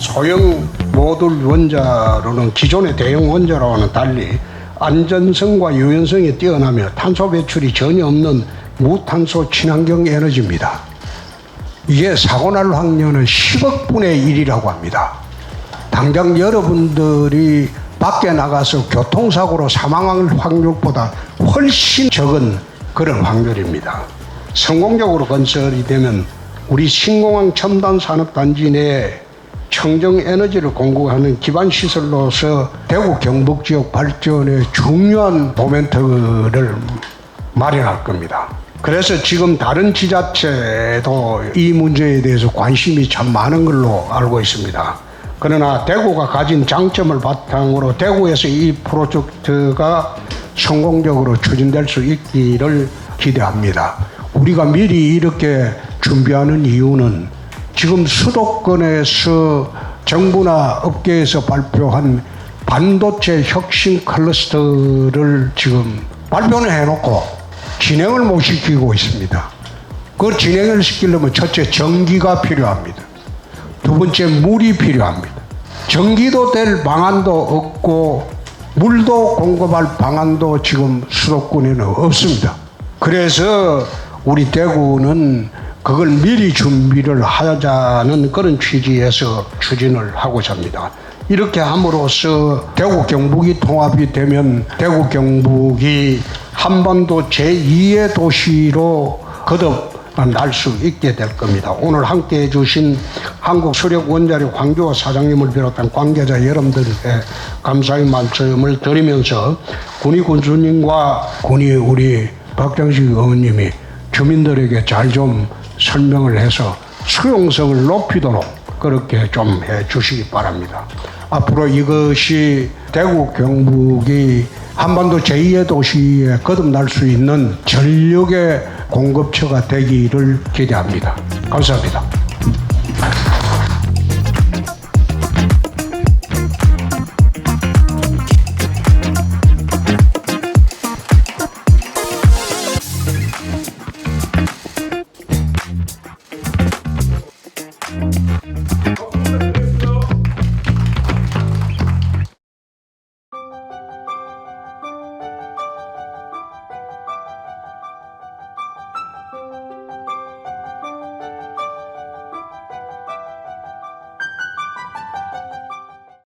소형 모듈 원자로는 기존의 대형 원자로와는 달리 안전성과 유연성이 뛰어나며 탄소 배출이 전혀 없는 무탄소 친환경 에너지입니다. 이게 사고 날 확률은 10억 분의 1이라고 합니다. 당장 여러분들이 밖에 나가서 교통사고로 사망할 확률보다 훨씬 적은 그런 확률입니다. 성공적으로 건설이 되면 우리 신공항 첨단 산업단지 내에 청정 에너지를 공급하는 기반 시설로서 대구 경북 지역 발전에 중요한 모멘트를 마련할 겁니다. 그래서 지금 다른 지자체도 이 문제에 대해서 관심이 참 많은 걸로 알고 있습니다. 그러나 대구가 가진 장점을 바탕으로 대구에서 이 프로젝트가 성공적으로 추진될 수 있기를 기대합니다. 우리가 미리 이렇게 준비하는 이유는 지금 수도권에서 정부나 업계에서 발표한 반도체 혁신 클러스터를 지금 발표는 해놓고 진행을 못 시키고 있습니다. 그 진행을 시키려면 첫째 전기가 필요합니다. 두 번째 물이 필요합니다. 전기도 될 방안도 없고 물도 공급할 방안도 지금 수도권에는 없습니다. 그래서 우리 대구는 그걸 미리 준비를 하자는 그런 취지에서 추진을 하고자 합니다. 이렇게 함으로써 대구 경북이 통합이 되면 대구 경북이 한반도 제2의 도시로 거듭 날 수 있게 될 겁니다. 오늘 함께 해주신 한국수력원자력 황교안 사장님을 비롯한 관계자 여러분들께 감사의 말씀을 드리면서 군의 군수님과 군의 우리 박정식 의원님이 주민들에게 잘 좀 설명을 해서 수용성을 높이도록 그렇게 좀 해 주시기 바랍니다. 앞으로 이것이 대구 경북이 한반도 제2의 도시에 거듭날 수 있는 전력의 공급처가 되기를 기대합니다. 감사합니다.